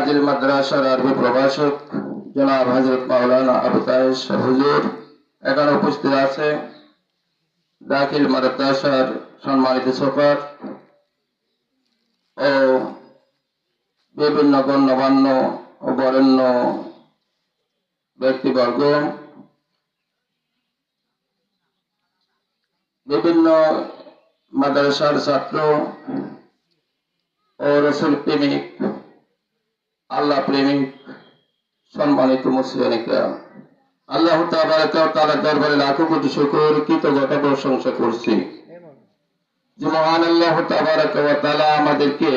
তাজিল মাদ্রাসার আরবি প্রভাষক জনাব হজরত মাওলানা আবু তাহের হুজুর। এখানে উপস্থিত আছে দাখিল মাদ্রাসার সম্মানিত সফর ও বিভিন্ন গণ্যমান্য ও বরেণ্য ব্যক্তিবর্গ। বিভিন্ন মাদ্রাসার ছাত্র ও রসুল প্রেমিক আল্লাহ প্রেমিক, সম্মানিত মুসলিমরা আল্লাহ তাআলা দরবারে লাখো কোটি শুকর, কৃতজ্ঞতা প্রশংসা করছি। যে মহান আল্লাহ তাআলা আমাদেরকে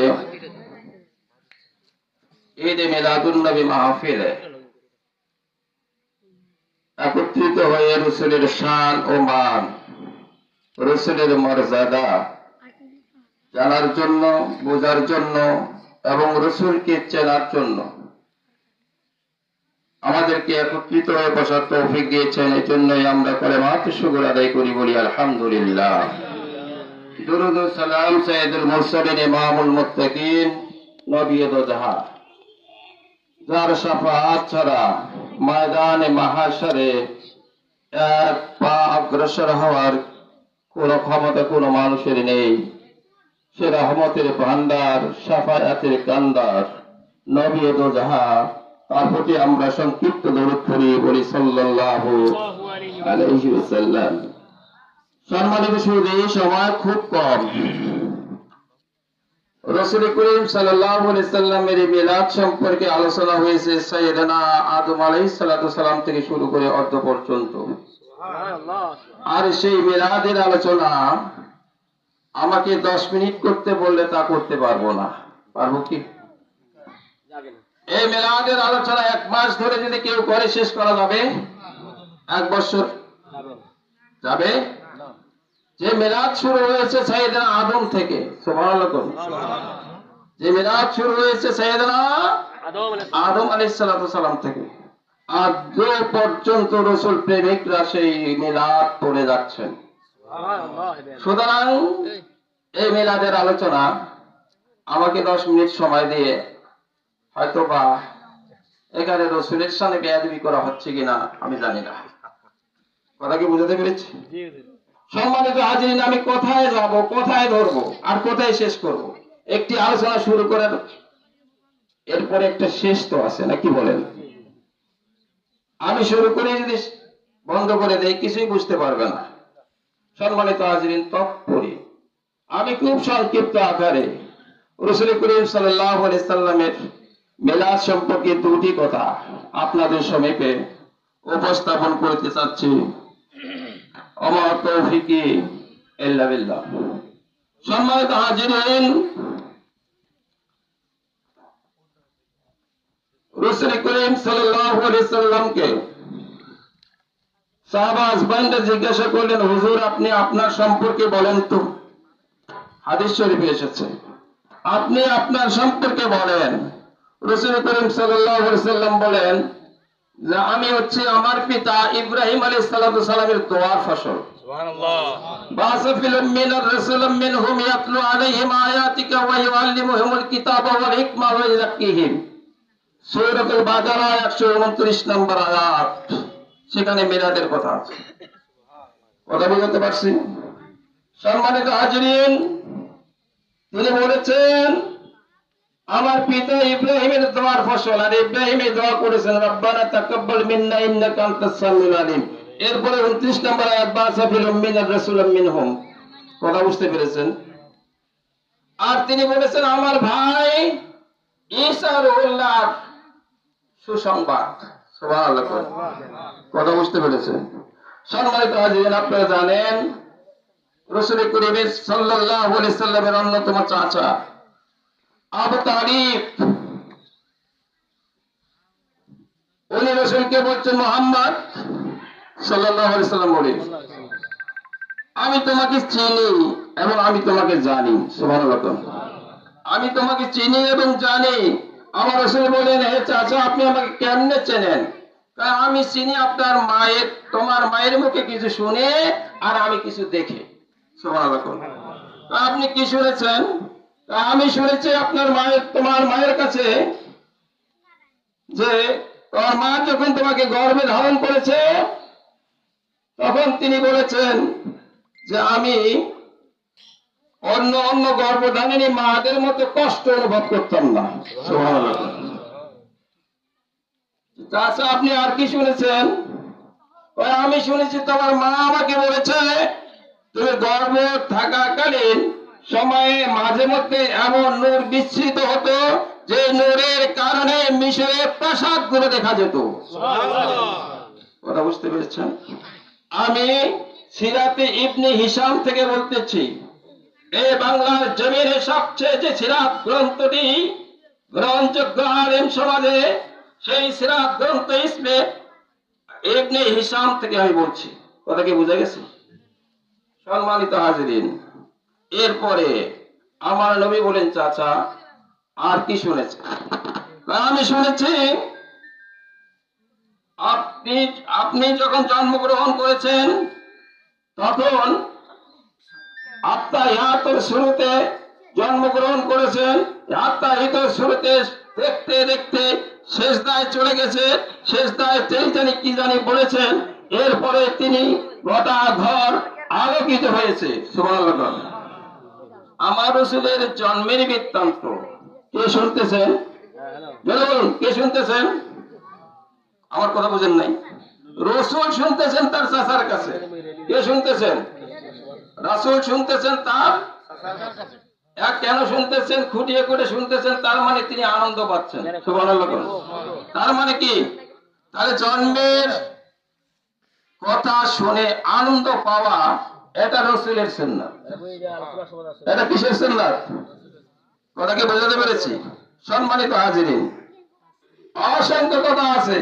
ঈদ মিলাদুন নবী মাহফিলে একত্রিত হয়ে রসুলের শান ও মান, রসুলের মর্যাদা জানার জন্য, বোঝার জন্য এবং রসুলকে চেনার জন্য। আমাদেরকে একত্রিত হয়ে বসার তৌফিক দিয়েছেন এই জন্যই আমরা করে মাত্র শুকুর আদায় করি বলি আলহামদুলিল্লাহ। দুরুদ সালাম সৈয়দুল মুরসালিন ইমামুল মুত্তাকিন নবী জাহা যার ছাড়া ময়দানে মাহাশরে এক পা অগ্রসর হওয়ার কোন ক্ষমতা কোনো মানুষের নেই। সে রহমতের ভান্ডার সাফায়াতের কান্দার নবী দো জাহা তার প্রতি আমরা সংক্ষিপ্ত দৌড় করি বলি সাল্লাল্লাহু আলাইহি ওয়াসাল্লাম। সম্মানিত সুদী সময় খুব কম। রসুল করিম সাল্লামের মিলাদ সম্পর্কে আলোচনা হয়েছে সাইয়েদনা আদম সালাতু সালাম থেকে শুরু করে অর্ধ পর্যন্ত। আর সেই মিলাদের আলোচনা আমাকে দশ মিনিট করতে বললে তা করতে পারব না। পারব কি? এই মেলাদের আলোচনা এক মাস ধরে যদি কেউ করে, শেষ করা যাবে? এক বছর। যাবে? যে মেলাদ শুরু হয়েছে সাইয়েদনা আদম থেকে যে মেলাদ শুরু হয়েছে সাইয়েদনা আদম আলাইহিস সালাতু সালাম থেকে। আজ পর্যন্ত রসুল প্রেমিকরা সেই মিলাদ পড়ে যাচ্ছেন। সুতরাং এই মিলাদের আলোচনা আমাকে দশ মিনিট সময় দিয়ে হয়তো বা এখানে রসুলের সামনে বেয়াদবি করা হচ্ছে কিনা আমি জানি না। কথা কি বুঝাতে পেরেছি? সম্মানিত হাজিরিন আমি কোথায় যাব কোথায় ধরবো আর কোথায় শেষ করব? একটি আলোচনা শুরু করার এরপরে একটা শেষ তো আছে না কি বলেন? আমি শুরু করে যদি বন্ধ করে দেয় কিছুই বুঝতে পারবে না। সম্মানিত হাজিরিন তৎপরি আমি খুব সংক্ষিপ্ত আকারে রসুল করিম সাল্লামের মেলাদ সম্পর্কে দুটি কথা আপনাদের সমীপে উপস্থাপন করতে চাচ্ছি। আমার তৌফিকি ইল্লা বিল্লাহ। সম্মানিত হাজিরিন রসুল করিম সাল্লামকে সাহাবা হাজবান্ডে জিজ্ঞাসা করলেন, হুজুর, আপনি আপনার সম্পর্কে বলেন তো। হাদিস শরীফে এসেছে। আপনি আপনার সম্পর্কে বলেন। রসুল করিম সাল্লাম বলেন যে আমি হচ্ছে আমার পিতা ইব্রাহিম আলী সালামের দোয়ার ফসল। সেখানে কথা কথা পারছি? সম্মানিত হাজরিন তিনি বলেছেন, আমার পিতা ইব্রাহিমের দোয়ার ফসল আর ইব্রাহিমে দোয়া করেছেন, রব্বানা তাকাব্বাল মিন্না ইন্নাকা আনতাস সামিউল আলিম। এরপরে 29 নম্বর আয়াত বাসাফিল উম্মিন আর রাসূলুম মিনহুম। কথা বুঝতে পেরেছেন? আর তিনি বলেছেন, আমার ভাই ঈসা রুহুল্লাহ সুসংবাদ। সুবহানাল্লাহ। কথা বুঝতে পেরেছেন? সম্মানিত হাজিরিন, আপনারা জানেন রসুল করিম সাল্লাল্লাহু সাল্লামের অন্যতম চাচা আবু তালিব উনি রসুলকে বলছেন, মোহাম্মদ সাল্লাম বলে, আমি তোমাকে চিনি এবং আমি তোমাকে জানি। সুবহানাল্লাহ। আমি তোমাকে চিনি এবং জানি। আমার রসুল বলেন, হে চাচা, আপনি আমাকে কেমনে চেনেন? কারণ আমি চিনি আপনার মায়ের, তোমার মায়ের মুখে কিছু শুনে আর আমি কিছু দেখে। আপনি কি শুনেছেন? আমি শুনেছি আপনার মায়ের, তোমার মায়ের কাছে যে তোমার মা যখন তোমাকে গর্ভে ধারণ করেছে, তখন তিনি বলেছেন যে আমি অন্য অন্য গর্ভধারিণী মাদের মতো কষ্ট অনুভব করতাম না। আপনি আর কি শুনেছেন? আমি শুনেছি তোমার মা আমাকে বলেছে তুমি গর্ভ থাকাকালীন সময়ে মাঝে মধ্যে এমন নূর বিস্তৃত হতো যে নূরের কারণে মিশরের প্রাসাদগুলো দেখা যেত। কথা বুঝতে পেরেছেন? আমি সিরাতে ইবনে হিসাম থেকে বলতেছি এই বাংলার জমিনে সবচেয়ে যে সিরাত গ্রন্থটি গ্রহণযোগ্য আলেম সমাজে সেই সিরাত গ্রন্থ ইসমে ইবনে হিসাম থেকে আমি বলছি। কথা কি বুঝে গেছে? সম্মানিত হাজিরিন, এরপরে আমার নবী বলেন, চাচা, আর কি শুনেছে আমি শুনেছি, আপনি আপনি যখন জন্মগ্রহণ করেছেন, তখন আত্মাহিয়াতের শুরুতে জন্মগ্রহণ করেছেন আত্মাহিতের শুরুতে দেখতে দেখতে শেষদায় চলে গেছে, শেষদায় তিনি জানি কি জানি বলেছেন, এরপরে তিনি গোটা ঘর আলোকিত হয়েছে আমার রসুলের জন্মের বৃত্তান্ত, কে শুনতেছেন কে শুনতেছেন আমার কথা বুঝেন নাই। রসুল শুনতেছেন তার চাচার কাছে। কে শুনতেছেন? রাসুল শুনতেছেন তার কেন শুনতেছেন? খুঁটিয়ে করে শুনতেছেন, তার মানে তিনি আনন্দ পাচ্ছেন। তার মানে কি? তাহলে জন্মের কথা শুনে আনন্দ পাওয়া, এটা রসুলের সুন্নাত। এটা কিসের সুন্নাত? কথাকে বোঝাতে পেরেছি? সম্মানিত হাজিরিন, অসংখ্য কথা আছে।